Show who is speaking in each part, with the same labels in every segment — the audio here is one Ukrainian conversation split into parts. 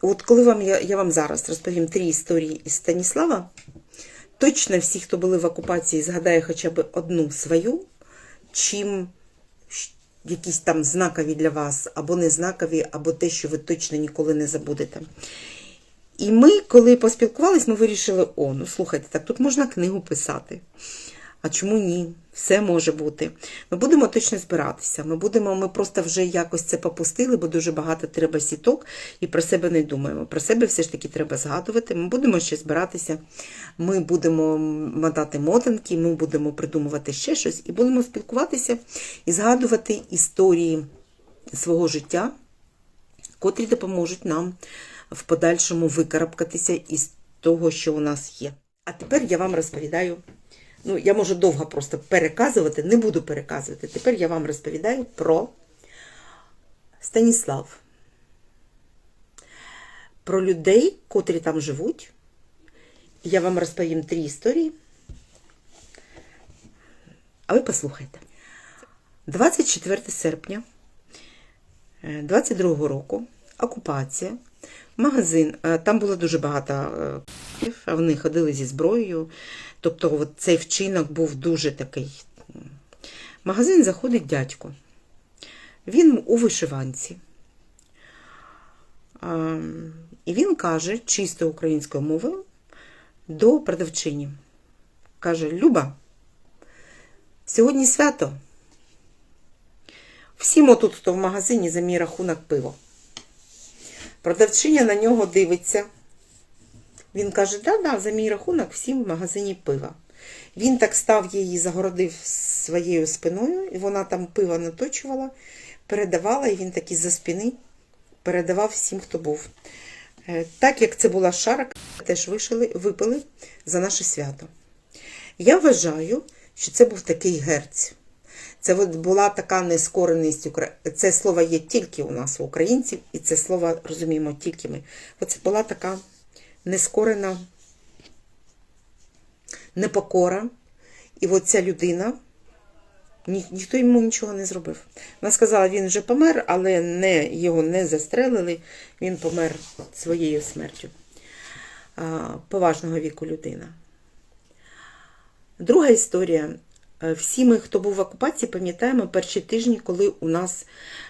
Speaker 1: от коли вам я, я вам зараз розповім три історії із Станіслава, точно всі, хто були в окупації, згадає хоча б одну свою, чим якісь там знакові для вас, або не знакові, або те, що ви точно ніколи не забудете. І ми, коли поспілкувались, ми вирішили: о, ну слухайте, так тут можна книгу писати. А чому ні? Все може бути. Ми будемо точно збиратися. Ми будемо, ми просто вже якось це попустили, бо дуже багато треба сіток і про себе не думаємо. Про себе все ж таки треба згадувати. Ми будемо ще збиратися. Ми будемо мотати мотанки, ми будемо придумувати ще щось і будемо спілкуватися і згадувати історії свого життя, котрі допоможуть нам в подальшому викарабкатися із того, що у нас є. А тепер я вам розповідаю. Ну, я можу довго просто переказувати, не буду переказувати. Тепер я вам розповідаю про Станіслав. Про людей, котрі там живуть. Я вам розповім три історії. А ви послухайте. 24 серпня 22 року окупація. Магазин, е, там було дуже багато е, а вони ходили зі зброєю. Тобто от цей вчинок був дуже такий. В магазин заходить дядько. Він у вишиванці. І він каже чисто українською мовою до продавчині. Каже: Люба, сьогодні свято. Всім отут, хто в магазині за мій рахунок пиво. Продавчиня на нього дивиться. Він каже: да, да, за мій рахунок всім в магазині пива. Він так став її, загородив своєю спиною, і вона там пиво наточувала, передавала, і він так із-за спини передавав всім, хто був. Е, Так як це була шара, теж вишили, випили за наше свято. Я вважаю, що це був такий герць. Це була така нескореність Це слово є тільки у нас, у українців, і це слово розуміємо тільки ми. Оце була така нескорена непокора. І от ця людина, ні, ніхто йому нічого не зробив. Вона сказала, він вже помер, але не, його не застрелили, він помер своєю смертю. Поважного віку людина. Друга історія. Е, Всі ми, хто був в окупації, пам'ятаємо перші тижні, коли у нас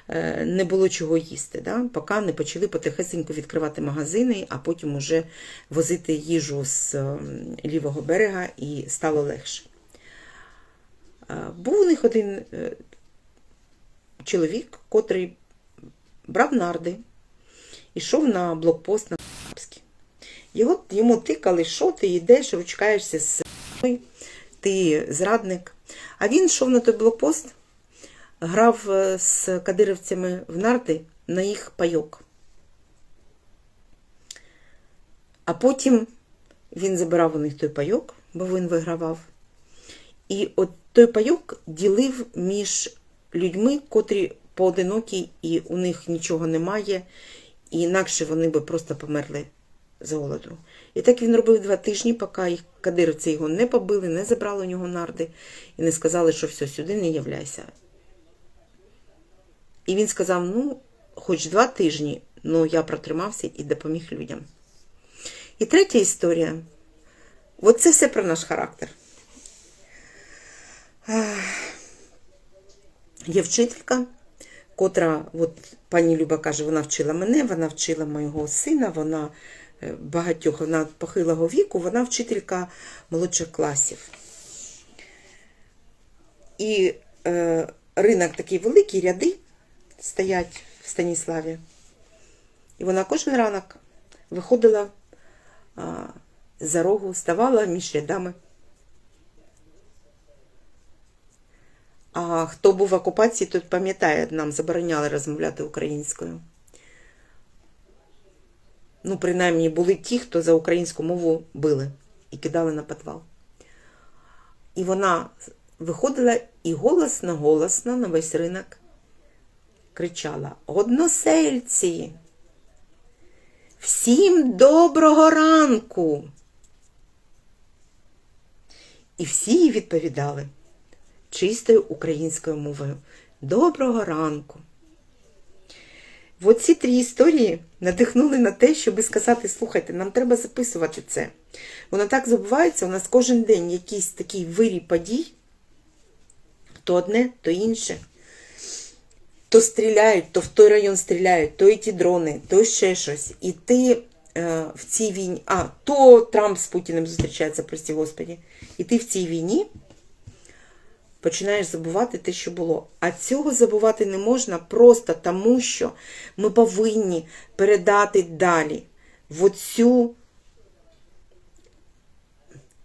Speaker 1: е, не було чого їсти, да? поки не почали потихесенько відкривати магазини, а потім уже возити їжу з лівого берега і стало легше. Е, Був у них один чоловік, котрий брав нарди, йшов на блокпост на. Його, йому тикали, що ти йдеш, ручкаєшся з ти зрадник. А він йшов на той блокпост, грав е, з кадирівцями в нарди на їх пайок. А потім він забирав у них той пайок, бо він вигравав. І от той пайок ділив між людьми, котрі поодинокі, і у них нічого немає, і інакше вони би просто померли з голоду. І так він робив два тижні, поки їх кадирівці його не побили, не забрали у нього нарди і не сказали, що все, сюди не являйся. І він сказав: ну, хоч два тижні, ну я протримався і допоміг людям. І третя історія. От це все про наш характер. Є вчителька, котра, от пані Люба каже, вона вчила мене, вона вчила моєго сина, вона багатьох, вона похилого віку, вона вчителька молодших класів. І е, ринок такий великий, ряди стоять в Станіславі. І вона кожен ранок виходила а, за рогу, ставала між рядами. А хто був в окупації, тут пам'ятає, нам забороняли розмовляти українською. Ну, принаймні, були ті, хто за українську мову били і кидали на підвал. І вона виходила і голосно, голосно на весь ринок кричала: Односельці! Всім доброго ранку! І всі їй відповідали чистою українською мовою. Доброго ранку. Оці три історії надихнули на те, щоб сказати: слухайте, нам треба записувати це. Воно так забувається, у нас кожен день якийсь такий вирій подій, то одне, то інше. То стріляють, то в той район стріляють, то і ті дрони, то ще щось. І ти е, в цій війні. А, то Трамп з Путіним зустрічається, прості Господі. І ти в цій війні починаєш забувати те, що було. А цього забувати не можна просто тому, що ми повинні передати далі в оцю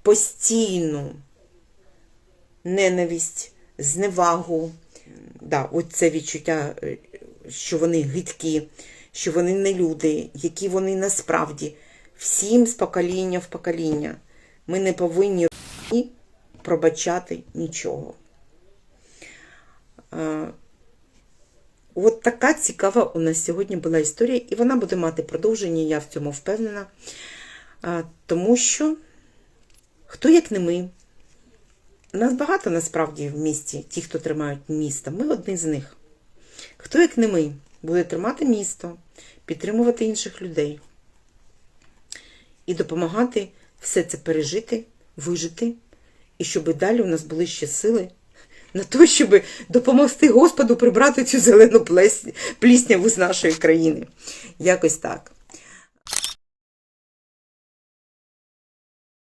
Speaker 1: постійну ненависть, зневагу, да, оце відчуття, е, що вони гидкі, що вони не люди, які вони насправді всім з покоління в покоління. Ми не повинні пробачати нічого. От така цікава у нас сьогодні була історія, і вона буде мати продовження, я в цьому впевнена. Тому що хто як не ми, нас багато насправді в місті, ті, хто тримають місто, ми одні з них. Хто як не ми буде тримати місто, підтримувати інших людей і допомагати все це пережити, вижити, і щоб далі у нас були ще сили на те, щоб допомогти Господу прибрати цю зелену плісняву з нашої країни. Якось так.